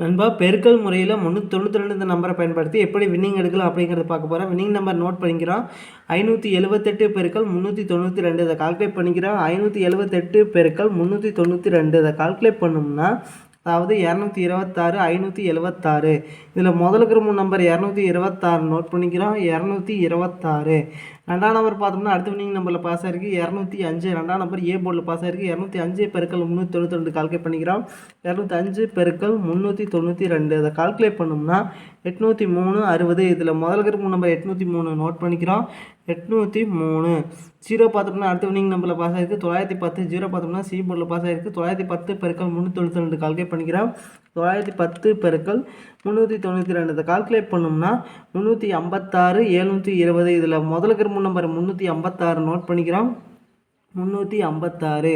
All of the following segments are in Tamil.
நண்பா பெருக்கல் முறையில் முந்நூற்றி தொண்ணூற்றி ரெண்டு நம்பரை பயன்படுத்தி எப்படி வின்னிங் எடுக்கலாம் அப்படிங்கிறத பார்க்க போகிறோம் வின்னிங் நம்பர் நோட் பண்ணிக்கிறோம். ஐநூற்றி எழுபத்தெட்டு பெருக்கள் முந்நூற்றி தொண்ணூற்றி ரெண்டு இதை கால்குலேட் பண்ணிக்கிறோம். ஐநூற்றி எழுபத்தெட்டு பெருக்கள் முந்நூற்றி தொண்ணூற்றி ரெண்டு இதை கால்குலேட் பண்ணோம்னா அதாவது இரநூத்தி இருபத்தாறு ஐநூற்றி எழுபத்தாறு இதில் முதலுக்கு மூணு நம்பர் இரநூத்தி இருபத்தாறு நோட் பண்ணிக்கிறோம். இரநூத்தி இருபத்தாறு. ரெண்டாம் நம்பர் பார்த்தோம்னா அடுத்த வினிங் நம்பரில் பாஸ் ஆயிருக்கு. இரநூத்தி அஞ்சு ரெண்டாம் நம்பர் ஏ போர்டில் பாஸ் ஆயிருக்கு. இரநூத்தி அஞ்சு பெருக்கல் முந்நூற்றி தொண்ணூற்றி ரெண்டு கால்குலேட் பண்ணிக்கிறோம். இரநூத்தி அஞ்சு பெருக்கல் முந்நூற்றி தொண்ணூற்றி ரெண்டு. அதை கால்குலேட் பண்ணோம்னா எட்நூற்றி மூணு அறுபது. இதில் முதல் கருப்பு நம்பர் எட்நூற்றி மூணு நோட் பண்ணிக்கிறோம். எட்நூற்றி மூணு. ஜீரோ பார்த்தோம்னா அடுத்த வினிங் நம்பரில் பாஸ் ஆயிருக்கு. தொள்ளாயிரத்தி பத்து. ஜீரோ பார்த்தோம்னா சி போர்டில் பாஸ் ஆயிருக்கு. தொள்ளாயிரத்தி பத்து பெருக்கல் முந்நூற்றி தொண்ணூற்றி ரெண்டு கால்குலேட் பண்ணிக்கிறோம். தொள்ளாயிரத்தி பத்து பெருக்கல் முந்நூற்றி தொண்ணூற்றி ரெண்டு. இதை கால்குலேட் பண்ணோம்னா முந்நூற்றி ஐம்பத்தாறு எழுநூற்றி இருபது. இதில் முதல் கருப்பு மூணு நம்பர் முந்நூற்றி ஐம்பத்தாறு நோட் பண்ணிக்கிறோம். முந்நூற்றி ஐம்பத்தாறு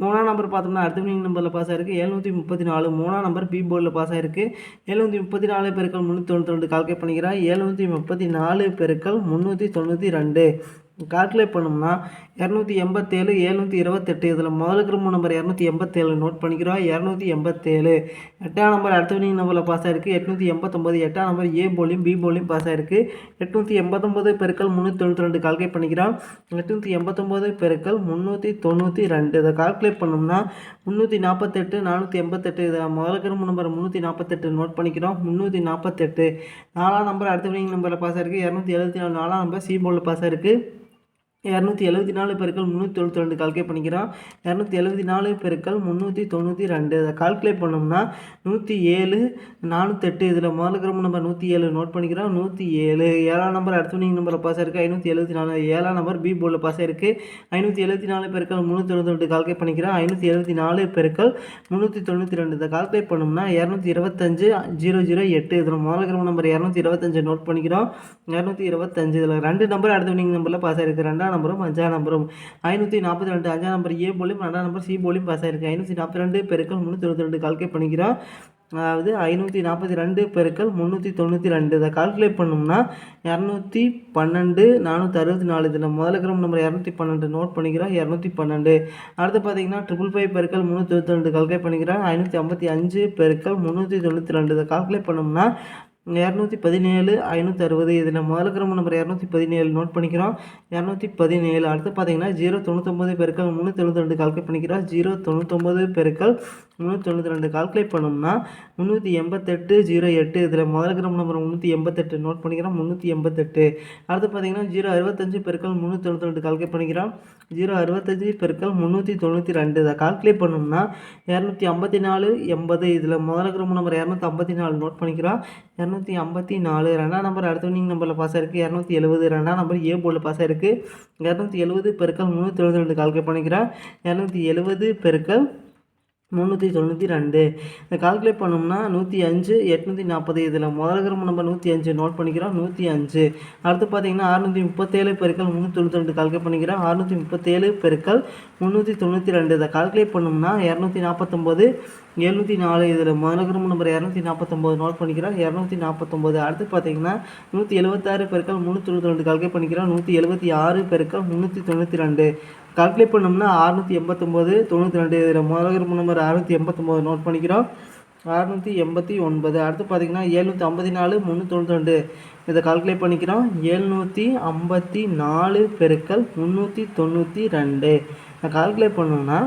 மூணாம் நம்பர் பார்த்தோம்னா அடுத்த வினிங் நம்பரில் பாஸ் ஆயிருக்கு. எழுநூற்றி முப்பத்தி நாலு. மூணாம் நம்பர் பி போர்டில் பாஸ் ஆயிருக்கு. எழுநூற்றி முப்பத்தி நாலு பெருக்கள் முந்நூற்றி தொண்ணூற்றி ரெண்டு கால்குலேட் பண்ணிக்கிறேன். எழுநூற்றி முப்பத்தி நாலு பெருக்கள் முந்நூற்றி தொண்ணூற்றி ரெண்டு. கால்குலேட் பண்ணோம்னா இரநூத்தி எண்பத்தேழு எழுநூற்றி இருபத்தெட்டு. இதில் முதல் கிரும நம்பர் இரநூத்தி எண்பத்தேழு நோட் பண்ணிக்கிறோம். இரநூத்தி எண்பத்தேழு. எட்டாம் நம்பர் அடுத்த வினிங் நம்பரில் பாஸ் ஆயிருக்கு. எட்நூற்றி எண்பத்தொம்போது எட்டாம் நம்பர் ஏ போலியும் பி போலியும் பாஸ் ஆயிருக்கு. எட்நூற்றி எண்பத்தொம்போது பெருக்கள் முந்நூற்றி தொண்ணூற்றி ரெண்டு கால்குலேட் பண்ணிக்கிறோம். எட்நூற்றி எண்பத்தொம்போது பெருக்கள் முந்நூற்றி தொண்ணூற்றி ரெண்டு. இதை கால்குலேட் பண்ணோம்னா முந்நூற்றி நாற்பத்தெட்டு நானூற்றி எண்பத்தெட்டு. இதில் முதல் கிரும நம்பர் முந்நூற்றி நாற்பத்தெட்டு நோட் பண்ணிக்கிறோம். முந்நூற்றி நாற்பத்தெட்டு நாலாம் நம்பர் அடுத்த வினிங் நம்பரில் பாஸ் ஆயிருக்கு. இரநூத்தி எழுபத்தி நாலு. நாலாம் நம்பர் சி போலில் பாஸ் ஆயிருக்கு. இரநூத்தி எழுபத்தி நாலு பெருக்கள் முந்நூற்றி தொண்ணூற்றி ரெண்டு கால்குலேட் பண்ணிக்கிறோம். இரநூத்தி எழுபத்தி நாலு பெருக்கள் முந்நூற்றி தொண்ணூற்றி ரெண்டு. அதை கால்குலேட் பண்ணோம்னா நூற்றி ஏழு நானூற்றெட்டு இதில் முதல்ல கிரம நம்பர் நூற்றி ஏழு நோட் பண்ணிக்கிறோம். நூற்றி ஏழு. ஏழாம் நம்பர் அடுத்தவனிங் நம்பரில் பாஸ் ஆயிருக்கு. ஐநூற்றி எழுபத்தி நாலு. ஏழாம் நம்பர் பி போர்டில் பாஸ் ஆயிருக்கு. ஐநூற்றி எழுபத்தி நாலு பெருக்கள் முந்நூற்றி தொண்ணூற்றி ரெண்டு கால்குலேட் பண்ணிக்கிறோம். ஐநூற்றி எழுபத்தி நாலு பெருக்கள் முந்நூற்றி தொண்ணூற்றி ரெண்டு. இதை கால்குலேட் பண்ணோம்னா இரநூத்தி இருபத்தஞ்சு ஜீரோ ஜீரோ எட்டு. இதில் முதல்ல கிரம நம்பர் இரநூத்தி இருபத்தஞ்சு நோட் பண்ணிக்கிறோம். இரநூத்தி இருபத்தஞ்சு. இதில் ரெண்டு நம்பர் அடுத்தவனிங் நம்பரில் பாஸ் ஆயிருக்கு. ரெண்டாம் நம்பரும் அஞ்சாம் நம்பரும். ஐநூற்றி நாற்பத்தி ரெண்டு அஞ்சாம் நம்பர் ஏ போலியும் ரெண்டாம் நம்பர் சி போலியும் பாஸ் ஆயிருக்கு ஐநூற்றி நாற்பத்தி ரெண்டு பெருக்கள் முந்நூற்றி ரெண்டு கால்குலேட் பண்ணிக்கிறோம். அதாவது ஐநூற்றி நாற்பத்தி ரெண்டு பெருக்கள் முந்நூற்றி தொண்ணூற்றி ரெண்டு. இதை கால்குலேட் பண்ணோம்னா இரநூத்தி பன்னெண்டு நானூற்றி அறுபத்தி நாலு. இதில் முதல் கிரம் நம்பர் இரநூத்தி பன்னெண்டு. நோட் பண்ணிக்கிறோம் இரநூத்தி பன்னெண்டு. அடுத்து பார்த்தீங்கன்னா ட்ரிபிள் ஃபைவ் பெருக்கள் முந்நூற்றி தொண்ணூற்றி ரெண்டு கால்குலேட் பண்ணிக்கிறோம். ஐநூற்றி ஐம்பத்தி அஞ்சு பெருக்கள் முந்நூற்றி தொண்ணூற்றி ரெண்டு. இதை கால்குலேட் பண்ணோம்னா இரநூத்தி பதினேழு ஐநூற்றி அறுபது இதில் முதல் கிரம நம்பர் இரநூத்தி பதினேழு நோட் பண்ணிக்கிறோம். இரநூத்தி பதினேழு அடுத்து பார்த்தீங்கன்னா ஜீரோ தொண்ணூத்தொம்பது பெருக்கள் முந்நூற்றி தொண்ணூற்றி ரெண்டு கால்குலேட் பண்ணிக்கிறோம். ஜீரோ தொண்ணூத்தொம்பது பெருக்கள் முந்நூற்றி தொண்ணூற்றி ரெண்டு கால்குலேட் பண்ணோம்னா முந்நூற்றி எண்பத்தெட்டு ஜீரோ எட்டு இதில் முதல் கிரம நம்பர் முந்நூற்றி எண்பத்தெட்டு நோட் பண்ணிக்கிறோம். முந்நூற்றி எண்பத்தெட்டு. அடுத்து பார்த்தீங்கன்னா ஜீரோ அறுபத்தஞ்சு பெருக்கள் முந்நூற்றி தொண்ணூற்றி ரெண்டு கால்குலேட் பண்ணிக்கிறோம். ஜீரோ அறுபத்தஞ்சு பெருக்கள் முந்நூற்றி தொண்ணூற்றி ரெண்டு இதை கால்குலேட் பண்ணோம்னா இரநூத்தி ஐம்பத்தி நாலு எண்பது இதில் முதல் கிரம நம்பர் இரநூத்தி ஐம்பத்தி நாலு நோட் பண்ணிக்கிறோம். இரநூத்தி ஐம்பத்தி நாலு ரெண்டாம் நம்பர் அடுத்த இன்னிங் நம்பரில் பாஸ் ஆயிருக்கு. இரநூத்தி எழுபது ரெண்டாம் நம்பர் ஏ போர்டில் பாஸ் ஆயிருக்கு. இரநூத்தி எழுபது பெருக்கள் முந்நூற்றி எழுபத்தி ரெண்டு கால்குலேட் பண்ணிக்கிறேன். இரநூத்தி எழுபது பெருக்கள் முந்நூற்றி தொண்ணூற்றி ரெண்டு. இந்த கால்குலேட் பண்ணோம்னா நூற்றி அஞ்சு எட்நூற்றி நாற்பது. இதில் முதல் கிரம நம்பர் நூற்றி அஞ்சு நோட் பண்ணிக்கிறோம் நூற்றி அஞ்சு. அடுத்து பார்த்தீங்கன்னா அறுநூற்றி முப்பத்தேழு பெருக்கள் முந்நூற்றி தொண்ணூற்றி ரெண்டு கால்குலேட் பண்ணிக்கிறோம் அறுநூற்றி முப்பத்தேழு பெருக்கள் முந்நூற்றி தொண்ணூற்றி ரெண்டு. இதை கால்குலேட் பண்ணோம்னா இரநூத்தி நாற்பத்தொம்போது எழுநூற்றி நாலு. இதில் முதல் கிரம நம்பர் இரநூத்தி நாற்பத்தொம்போது நோட் பண்ணிக்கிறோம் இரநூத்தி நாற்பத்தொம்போது. அடுத்து பார்த்தீங்கன்னா நூற்றி எழுபத்தாறு பெருக்கள் முந்நூற்றி தொண்ணூற்றி ரெண்டு கால்குலேட் பண்ணிக்கிறோம் நூற்றி எழுபத்தி ஆறு பெருக்கள் முந்நூற்றி தொண்ணூற்றி ரெண்டு. கால்குலேட் பண்ணோம்னா அறுநூற்றி எண்பத்தொம்போது தொண்ணூற்றி ரெண்டு இதில் முதல் நம்பர் அறுநூற்றி எண்பத்தொம்போது நோட் பண்ணிக்கிறோம். அறுநூற்றி எண்பத்தி ஒன்பது. அடுத்து பார்த்தீங்கன்னா எழுநூற்றி ஐம்பத்தி நாலு முந்நூற்றி தொண்ணூற்றி ரெண்டு. இதை கால்குலேட் பண்ணிக்கிறோம். எழுநூற்றி ஐம்பத்தி நாலு பெருக்கள் முந்நூற்றி தொண்ணூற்றி ரெண்டு. நான் கால்குலேட் பண்ணோம்னா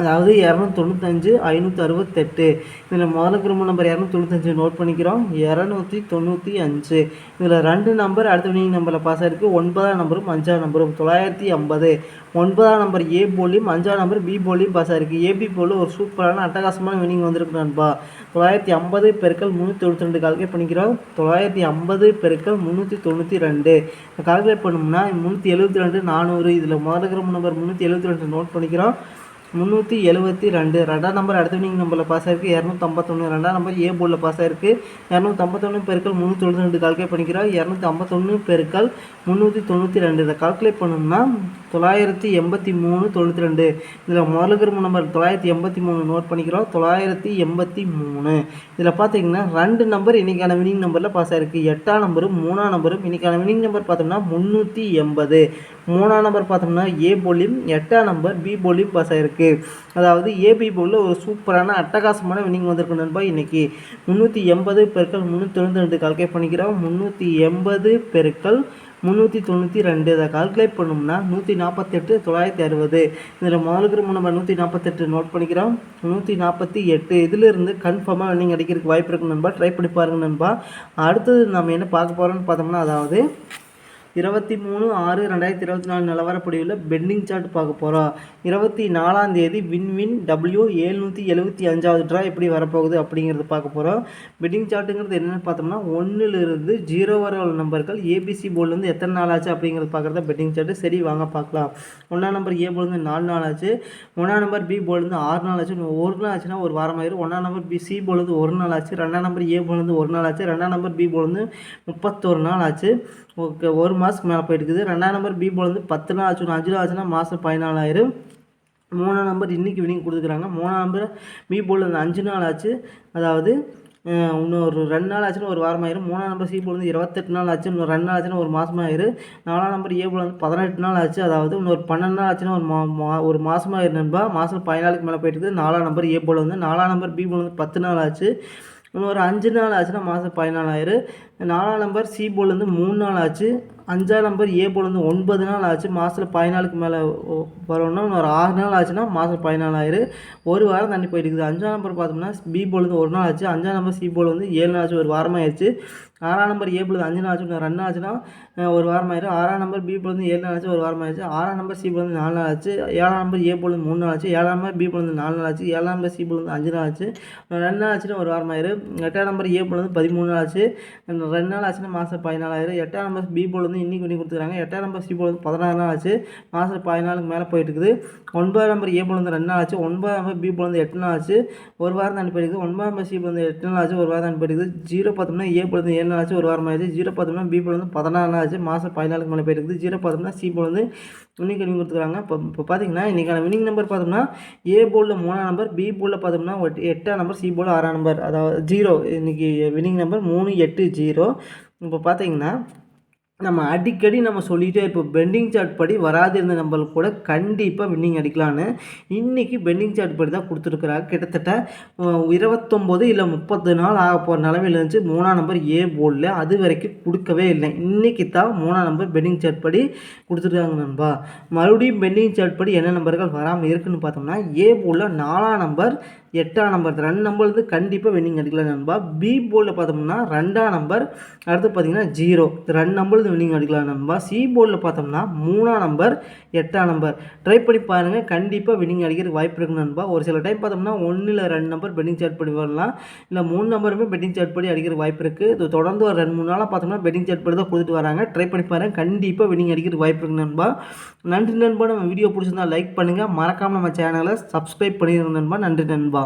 அதாவது இரநூத்தி தொண்ணூத்தஞ்சு ஐநூற்றி அறுபத்தெட்டு இதில் முதல் குடும்ப நம்பர் இரநூத்தொண்ணூத்தஞ்சு நோட் பண்ணிக்கிறோம். இரநூத்தி தொண்ணூற்றி அஞ்சு. இதில் ரெண்டு நம்பர் அடுத்த வினிங் நம்பரில் பாஸ் ஆகிருக்கு ஒன்பதாம் நம்பரும் அஞ்சாம் நம்பரும் தொள்ளாயிரத்தி ஐம்பது. ஒன்பதாம் நம்பர் ஏ போலியும் அஞ்சாம் நம்பர் பி போலியும் பாஸ் ஆகிருக்கு ஏபி போல் ஒரு சூப்பரான அட்டகாசமான வினிங் வந்திருக்கு நண்பா. தொள்ளாயிரத்தி ஐம்பது பெருக்கள் முந்நூற்றி தொண்ணூற்றி ரெண்டு கால்குலேட் பண்ணிக்கிறோம். தொள்ளாயிரத்தி ஐம்பது பெருக்கள் முந்நூற்றி தொண்ணூற்றி ரெண்டு. கால்குலேட் பண்ணோம்னா முந்நூற்றி எழுபத்தி ரெண்டு நானூறு. இதில் முதல் கிராம் நம்பர் முந்நூற்றி எழுபத்தி ரெண்டு நோட் பண்ணிக்கிறோம். முந்நூற்றி எழுபத்தி ரெண்டு. ரெண்டாம் நம்பர் அடுத்த வினிங் நம்பரில் பாஸ் ஆயிருக்கு. இரநூத்தம்பத்தொன்று ரெண்டாம் நம்பர் ஏ போர்டில் பாஸ் ஆயிருக்கு. இரநூத்தம்பத்தொன்று பெருக்கள் முந்நூற்றி தொண்ணூற்றி ரெண்டு கால்குலேட் பண்ணிக்கிறோம். இரநூத்தி ஐம்பத்தொன்று பெருக்கள் முந்நூற்றி தொண்ணூற்றி ரெண்டு. இதை கால்குலேட் பண்ணோம்னா தொள்ளாயிரத்தி எண்பத்தி மூணு தொண்ணூற்றி ரெண்டு. இதில் முதல் கிரும நம்பர் தொள்ளாயிரத்தி எண்பத்தி மூணு நோட் பண்ணிக்கிறோம். தொள்ளாயிரத்தி எண்பத்தி மூணு. இதில் பார்த்தீங்கன்னா ரெண்டு நம்பர் இன்றைக்கான வினிங் நம்பரில் பாஸ் ஆயிருக்கு. எட்டாம் நம்பரும் மூணாம் நம்பரும் இன்றைக்கான வினிங் நம்பர் பார்த்தோம்னா முந்நூற்றி எண்பது. மூணாம் நம்பர் பார்த்தோம்னா ஏ போலியும் எட்டாம் நம்பர் பி போலியும் பாஸ் ஆகிருக்கு அதாவது ஏபி போலில் ஒரு சூப்பரான அட்டகாசமான வின்னிங் வந்திருக்கு நண்பா இன்றைக்கி முந்நூற்றி எண்பது பெருக்கள் முந்நூற்றி தொண்ணூற்றி ரெண்டு கால்குலேட் பண்ணிக்கிறோம். முந்நூற்றி எண்பது பெருக்கள் முந்நூற்றி தொண்ணூற்றி ரெண்டு. இதை கால்குலேட் பண்ணோம்னா நூற்றி நாற்பத்தெட்டு தொள்ளாயிரத்தி அறுபது. இதில் முதலுக்கு நம்ம நூற்றி நாற்பத்தெட்டு நோட் பண்ணிக்கிறோம். நூற்றி நாற்பத்தி எட்டு. இதிலிருந்து கன்ஃபார்மாக ரன்னிங் அடிக்கிறதுக்கு வாய்ப்பு இருக்கு நண்பா. ட்ரை பண்ணி பாருங்க நண்பா. அடுத்தது நம்ம என்ன பார்க்க போகிறோம்னு பார்த்தோம்னா அதாவது இருபத்தி மூணு ஆறு ரெண்டாயிரத்தி இருபத்தி நாலு நிலவரப்படியில் பெண்டிங் சார்ட் பார்க்க போகிறோம் இருபத்தி நாலாம் தேதி வின்வின் டபிள்யூ ஏழ்நூற்றி எழுபத்தி அஞ்சாவது ட்ரா எப்படி வரப்போகுது அப்படிங்கிறது பார்க்க போகிறோம் பெண்டிங் சார்ட்டுங்கிறது என்னென்னு பார்த்தோம்னா ஒன்றுலேருந்து ஜீரோ வர உள்ள நம்பர்கள் ஏபிசி போர்டுலேருந்து எத்தனை நாள் ஆச்சு அப்படிங்கிறது பார்க்குறத பெட்டிங் சார்ட்டு. சரி வாங்க பார்க்கலாம். ஒன்றாம் நம்பர் ஏ போர்டு நாலு நாள் ஆச்சு. ஒன்றாம் நம்பர் பி போர்டுலேருந்து ஆறு நாள் ஆச்சு. ஒரு நாள் ஆச்சுன்னா ஒரு வாரம் ஆயிரும். ஒன்றாம் நம்பர் பி சி போர்டுலேருந்து ஒரு நாள் ஆச்சு. ரெண்டாம் நம்பர் ஏ போர்டுலேருந்து ஒரு நாள் ஆச்சு. ரெண்டாம் நம்பர் பி போர்டுலேருந்து முப்பத்தொரு நாள் ஆச்சு. ஓகே ஒரு மாதத்துக்கு மேலே போயிட்டுருக்குது. ரெண்டாம் நம்பர் பி போல் வந்து பத்து நாள் ஆச்சு அஞ்சு நாள் ஆச்சுன்னா மாதம் பதினாலாயிரம். மூணாம் நம்பர் இன்றைக்கி வினிங் கொடுத்துக்கிறாங்க மூணாம் நம்பர் பி போல் வந்து அஞ்சு நாள் ஆச்சு. அதாவது இன்னும் ஒரு ரெண்டு நாள் ஆச்சுன்னா ஒரு வாரம் ஆயிரும் மூணாம் நம்பர் சி போல் வந்து இருபத்தெட்டு நாள் ஆச்சு இன்னும் ரெண்டு நாள் ஆச்சுன்னா ஒரு மாதம் ஆயிரும் நாலாம் நம்பர் ஏ போல் வந்து பதினெட்டு நாள் ஆச்சு. அதாவது இன்னொரு பன்னெண்டு நாள் ஆச்சுன்னா ஒரு மா ஒரு மாதமாக நண்பா. மாதம் பதினாலுக்கு மேலே போயிட்டு நாலாம் நம்பர் ஏ போல் வந்து நாலாம் நம்பர் பி போல் வந்து பத்து நாள் ஆச்சு. இன்னும் ஒரு அஞ்சு நாள் ஆச்சுன்னா மாதம் பதினாலாயிரம். நாலாம் நம்பர் சி போர்ட்லேருந்து மூணு நாள் ஆச்சு. அஞ்சாம் நம்பர் ஏ போலேருந்து ஒன்பது நாள் ஆச்சு மாதத்தில் பதினாலுக்கு மேலே வரணும்னா ஒரு ஆறு நாள் ஆச்சுன்னா மாதம் ஆயிரு ஒரு வாரம் தண்ணி போயிட்டு அஞ்சாம் நம்பர் பார்த்தோம்னா பி போலேருந்து ஒரு நாள் ஆச்சு அஞ்சாம் நம்பர் சி போல் வந்து ஏழு நாள் ஆச்சு ஒரு வாரமாக ஆயிடுச்சு ஆறாம் நம்பர் ஏ போலேருந்து அஞ்சு நாள் ஆச்சு ரெண்டு நாள் ஆச்சுன்னா ஒரு வாரம் ஆயிரும் ஆறாம் நம்பர் பி போலேருந்து ஏழு நாள் ஆச்சு ஒரு வாரம் ஆயிடுச்சு ஆறாம் நம்பர் சி போலேருந்து நாலு நாள் ஆச்சு ஏழாம் நம்பர் ஏ போலேருந்து மூணு நாள் ஆச்சு ஏழாம் நம்பர் பி போலேருந்து நாலு நாள் ஆச்சு ஏழாம் நம்பர் சி போலேருந்து அஞ்சு நாள் ஆச்சு ரெண்டு நாள் ஆச்சுன்னா ஒரு வாரம் ஆயிரும் எட்டாம் நம்பர் ஏ போலேருந்து பதிமூணு நாள் ஆச்சு ரெண்டு நாள் ஆச்சுன்னா மாதம் பதினாலாயிரம் எட்டாம் நம்பர் பி போல் வந்து இன்றைக்கி பண்ணி கொடுத்துருக்காங்க எட்டாம் நம்பர் சி போல் வந்து பதினாறு நாள் ஆச்சு. மாதம் பதினாலுக்கு மேலே போயிட்டு இருக்குது. ஒன்பதாம் நம்பர் ஏ போல் வந்து ரெண்டு நாள் ஆச்சு. ஒன்பதாம் நம்பர் பி போல் வந்து எட்டு நாள் ஆச்சு. ஒரு வாரம் தான் போயிடுது ஒன்பதாம் நம்பர் சி போல் வந்து எட்டு நாள் ஆச்சு. ஒரு வாரம் தான் ஜீரோ பார்த்தோம்னா ஏ போல் வந்து ஏழு நாள் ஆச்சு. ஒரு வாரம் ஆச்சு ஜீரோ பார்த்தோம்னா பி போல் வந்து பதினாறு நாள் ஆச்சு. மாதம் பதினாலுக்கு மேலே போயிடுது ஜீரோ பார்த்தோம்னா சி போல் வந்து வினிங் கம்மி கொடுத்துருக்காங்க இப்போ இப்போ பார்த்தீங்கன்னா இன்றைக்கான வினிங் நம்பர் பார்த்தோம்னா ஏ போலில் மூணாம் நம்பர் பி போலில் பார்த்தோம்னா எட்டாம் நம்பர் சி போல் ஆறாம் நம்பர். அதாவது ஜீரோ இன்றைக்கி வினிங் நம்பர் மூணு எட்டு ஜீரோ இப்போ பார்த்தீங்கன்னா நம்ம அடிக்கடி நம்ம சொல்லிகிட்டே இப்போ பெண்டிங் சார்ட் படி வராது இருந்த நம்மளுக்கு கூட கண்டிப்பாக வின்னிங் அடிக்கலான்னு இன்றைக்கி பெண்டிங் சார்ட் படி தான் கொடுத்துருக்குறாங்க கிட்டத்தட்ட இருபத்தொம்போது இல்லை முப்பது நாள் ஆக போகிற நிலமையில் இருந்துச்சு. மூணாம் நம்பர் ஏ போர்டில் அது வரைக்கும் கொடுக்கவே இல்லை. இன்றைக்கி தான் மூணாம் நம்பர் பெண்டிங் சார்ட் படி கொடுத்துருக்காங்க நண்பா. மறுபடியும் பெண்டிங் சார்ட் படி என்ன நம்பர்கள் வராமல் இருக்குன்னு பார்த்தோம்னா ஏ போர்டில் நாலாம் நம்பர் எட்டாம் நம்பர் ரெண்டு நம்பர் வந்து கண்டிப்பாக வின்னிங் அடிக்கலாம் நண்பா. பி போர்டில் பார்த்தோம்னா ரெண்டாம் நம்பர் அடுத்து பார்த்தீங்கன்னா ஜீரோ ரெண்டு நம்பர் வந்து வின்னிங் அடிக்கலாம் நண்பா. சி போர்டில் பார்த்தோம்னா மூணாம் நம்பர் எட்டாம் நம்பர் ட்ரை பண்ணி பாருங்கள் கண்டிப்பாக வின்னிங் அடிக்கிறதுக்கு வாய்ப்பு இருக்கு நண்பா. ஒரு சில டைம் பார்த்தோம்னா ஒன்றில் இல்லை ரெண்டு நம்பர் பெட்டிங் சார்ட் பண்ணி வரலாம். இல்லை மூணு நம்பருமே பெட்டிங் சார்ட் பண்ணி அடிக்கிற வாய்ப்பு இருக்குது இது தொடர்ந்து ஒரு ரெண்டு மூணு நாளாக பார்த்தோம்னா பெட்டிங் சார்ட் பண்ணி தான் கொடுத்துட்டு வராங்க. ட்ரை பண்ணி பாருங்கள் கண்டிப்பாக வின்னிங் அடிக்கிற வாய்ப்பு இருக்கு நண்பா. நன்றி நண்பா. நம்ம வீடியோ பிடிச்சிருந்தா லைக் பண்ணுங்கள் மறக்காமல் நம்ம சேனலை சப்ஸ்கிரைப் பண்ணிடுங்க நண்பா. நன்றி நண்பா.